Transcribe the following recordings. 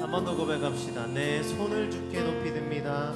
한번더 고백합시다. 내 손을 주께 높이 듭니다.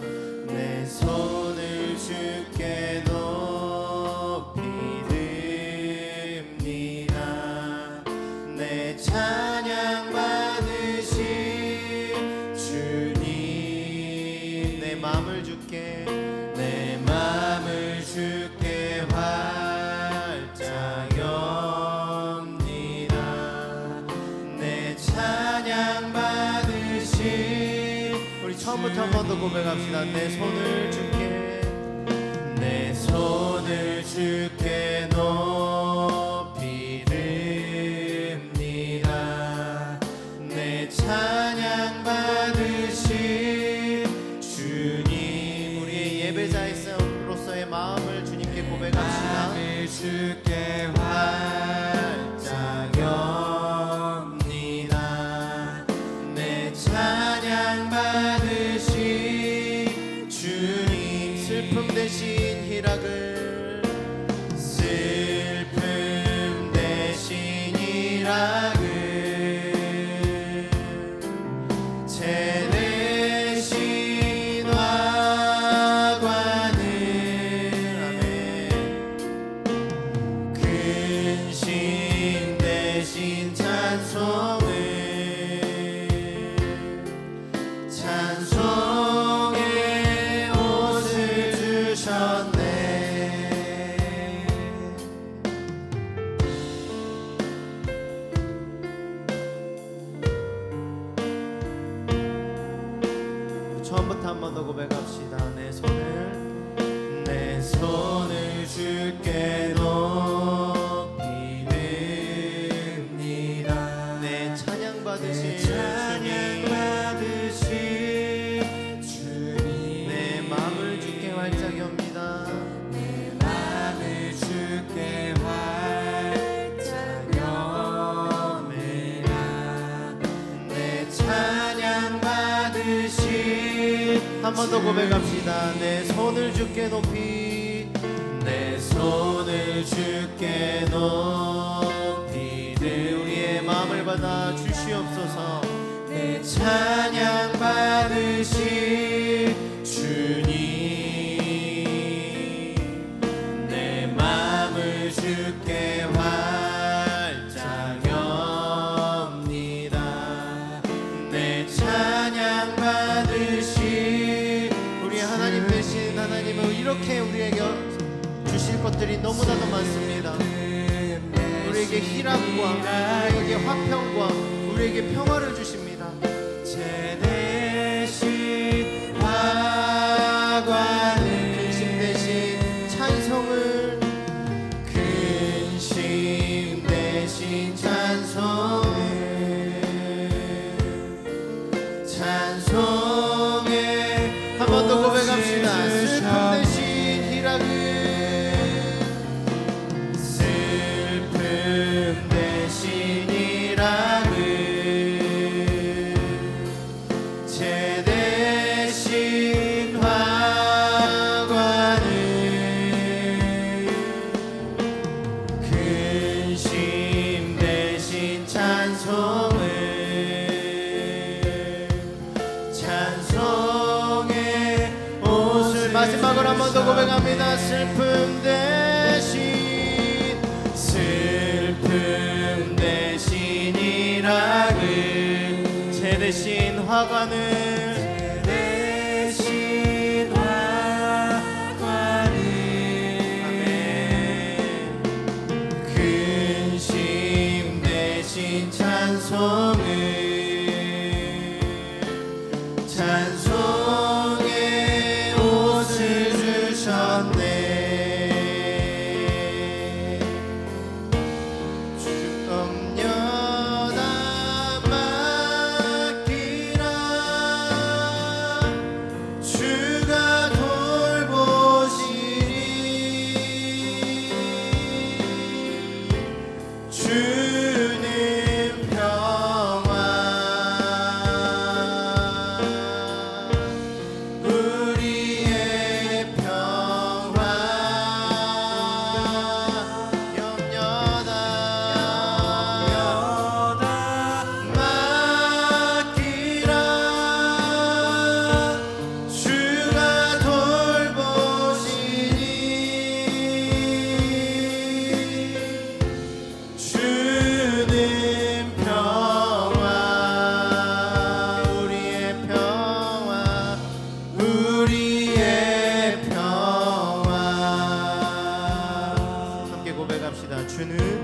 마음으로 고백합시다. 내 손을 줄게. 내 손을 줄게. 신 찬송. 처음부터 한 번 더 고백합시다. 내 손을 내 손을 줄게. 한 번 더 고백합시다. 내 손을 주께 높이 내 손을 주께 높이 내 우리의 마음을 받아 주시옵소서. 내 찬양 받으실 주님 것들이 너무나도 많습니다. 우리에게 희락과 우리에게 화평과 우리에게 평화를 주십니다. 찬송을 찬송의 옷을 마지막으로 한 번 더 고백합니다. 슬픔 대신 슬픔 대신이라는 제 대신 화관을 찬송. yüzünü